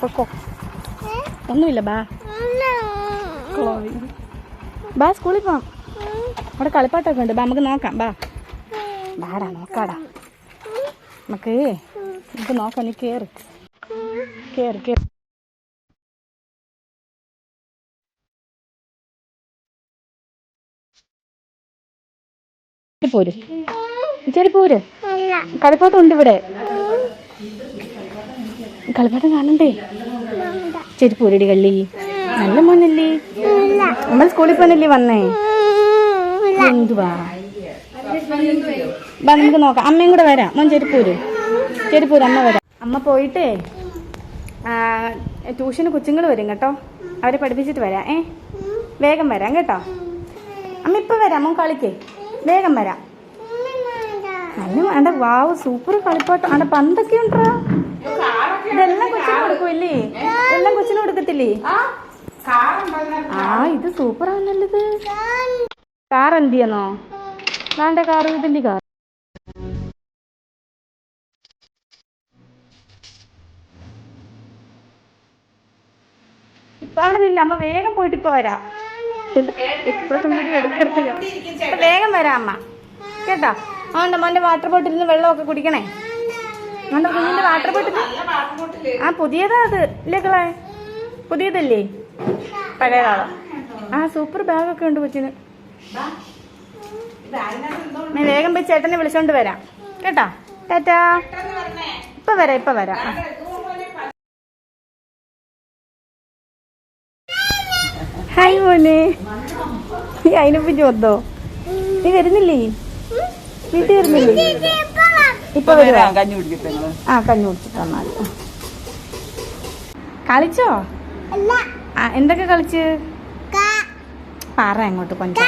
പൊക്കോ ഒന്നുമില്ല ബാ. ബാ സ്കൂളിൽ പോവാം. അവിടെ കളിപ്പാട്ടൊക്കെ ഉണ്ട്. ബാ നമുക്ക് നോക്കാം. ബാ. ബാടാ നോക്കാടാ. നമുക്ക് നമുക്ക് നോക്കാം നീ കേറ്. കേറ് കേറ്. പോര്. ചേരി പോര്. കളിപ്പാട്ടം ഉണ്ട് ഇവിടെ. കളിപ്പാട്ടം കാണണ്ടേ? ചെരുപ്പ് കള്ളി. നല്ല മോനല്ലേ? നമ്മൾ സ്കൂളിൽ പോകാനല്ലേ വന്നേ? എന്തുവാ? വാ നമുക്ക് നോക്കാം. അമ്മയും കൂടെ വരാം. മോൻ ചെരുപ്പൂര് ചെരുപ്പൂര് അമ്മ വരാം. അമ്മ പോയിട്ടേ ട്യൂഷന് കൊച്ചുങ്ങൾ വരും കേട്ടോ. അവരെ പഠിപ്പിച്ചിട്ട് വരാം. ഏ? വേഗം വരാം കേട്ടോ. അമ്മ ഇപ്പൊ വരാം. മോൻ കളിക്കേ. വേഗം വരാം. നല്ല വേണ്ട വാവ് സൂപ്പർ കളിപ്പാട്ടം. അവിടെ പന്തൊക്കെ ഉണ്ടോ? ഇതെല്ലാം കൊച്ചിന് കൊടുക്കുമല്ലേ എല്ലാം കൊച്ചിന് കൊടുക്കത്തില്ലേ? ആ ഇത് സൂപ്പർ ആണല്ലത് കാർ എന്ത് ചെയ്യുന്നോ വേണ്ട കാർ ഇതിന്റെ കാർ. ഇപ്പൊ അവിടെ ഇല്ല അമ്മ വേഗം പോയിട്ട് ഇപ്പൊ വരാം. വേഗം വരാം അമ്മ. കേട്ടോ? അതുകൊണ്ട് മോന്റെ വാട്ടർ ബോട്ടിൽ നിന്ന് വെള്ളമൊക്കെ കുടിക്കണേ. അതുകൊണ്ട് കുഞ്ഞിന്റെ വാട്ടർ ബോട്ടിൽ ആ പുതിയതാ അത്. ഇല്ലേ കളെ പുതിയതല്ലേ? പഴയതാളോ ആ സൂപ്പർ ബാഗൊക്കെ ഉണ്ട് കൊച്ചിന്. ഞാൻ വേഗം പോയി ചേട്ടനെ വിളിച്ചോണ്ട് വരാം. കേട്ടോ? ടാറ്റാ. ഇപ്പൊ വരാം ഇപ്പൊ വരാം. ഹായ് മോനെ. നീ അതിനെപ്പറ്റി വന്നോ നീ വരുന്നില്ലേ? വീട്ടിൽ വരുന്നില്ലേ? ഇപ്പൊ കഞ്ഞി കുടിക്കട്ടെ ആ കഞ്ഞി കുടിച്ചിട്ട് വന്നാൽ കളിച്ചോ? എന്തൊക്കെ കളിച്ച്? പറ അങ്ങോട്ട് കൊഞ്ച.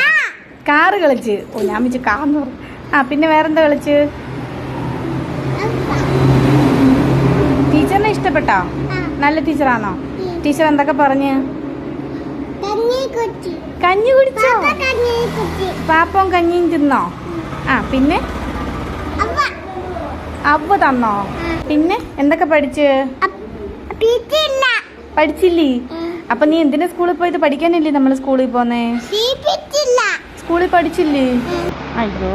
കാറ് കളിച്ച്. ഓ ഞാൻ വെച്ച് കാന്ന് ആ പിന്നെ വേറെന്താ കളിച്ച്? ടീച്ചറിനെ ഇഷ്ടപ്പെട്ടോ? നല്ല ടീച്ചറാണോ? ടീച്ചർ എന്തൊക്കെ പറഞ്ഞ്? കഞ്ഞി കുടിച്ചോ. പാപ്പവും കഞ്ഞിയും തിന്നോ? ആ പിന്നെ? അവ തന്നോ? പിന്നെ എന്തൊക്കെ പഠിച്ച്? പഠിച്ചില്ലേ? അപ്പൊ നീ എന്തിനാ സ്കൂളിൽ പോയത്? പഠിക്കാനില്ലേ നമ്മൾ സ്കൂളിൽ പോന്നേ? സ്കൂളിൽ പഠിച്ചില്ലേ? അയ്യോ.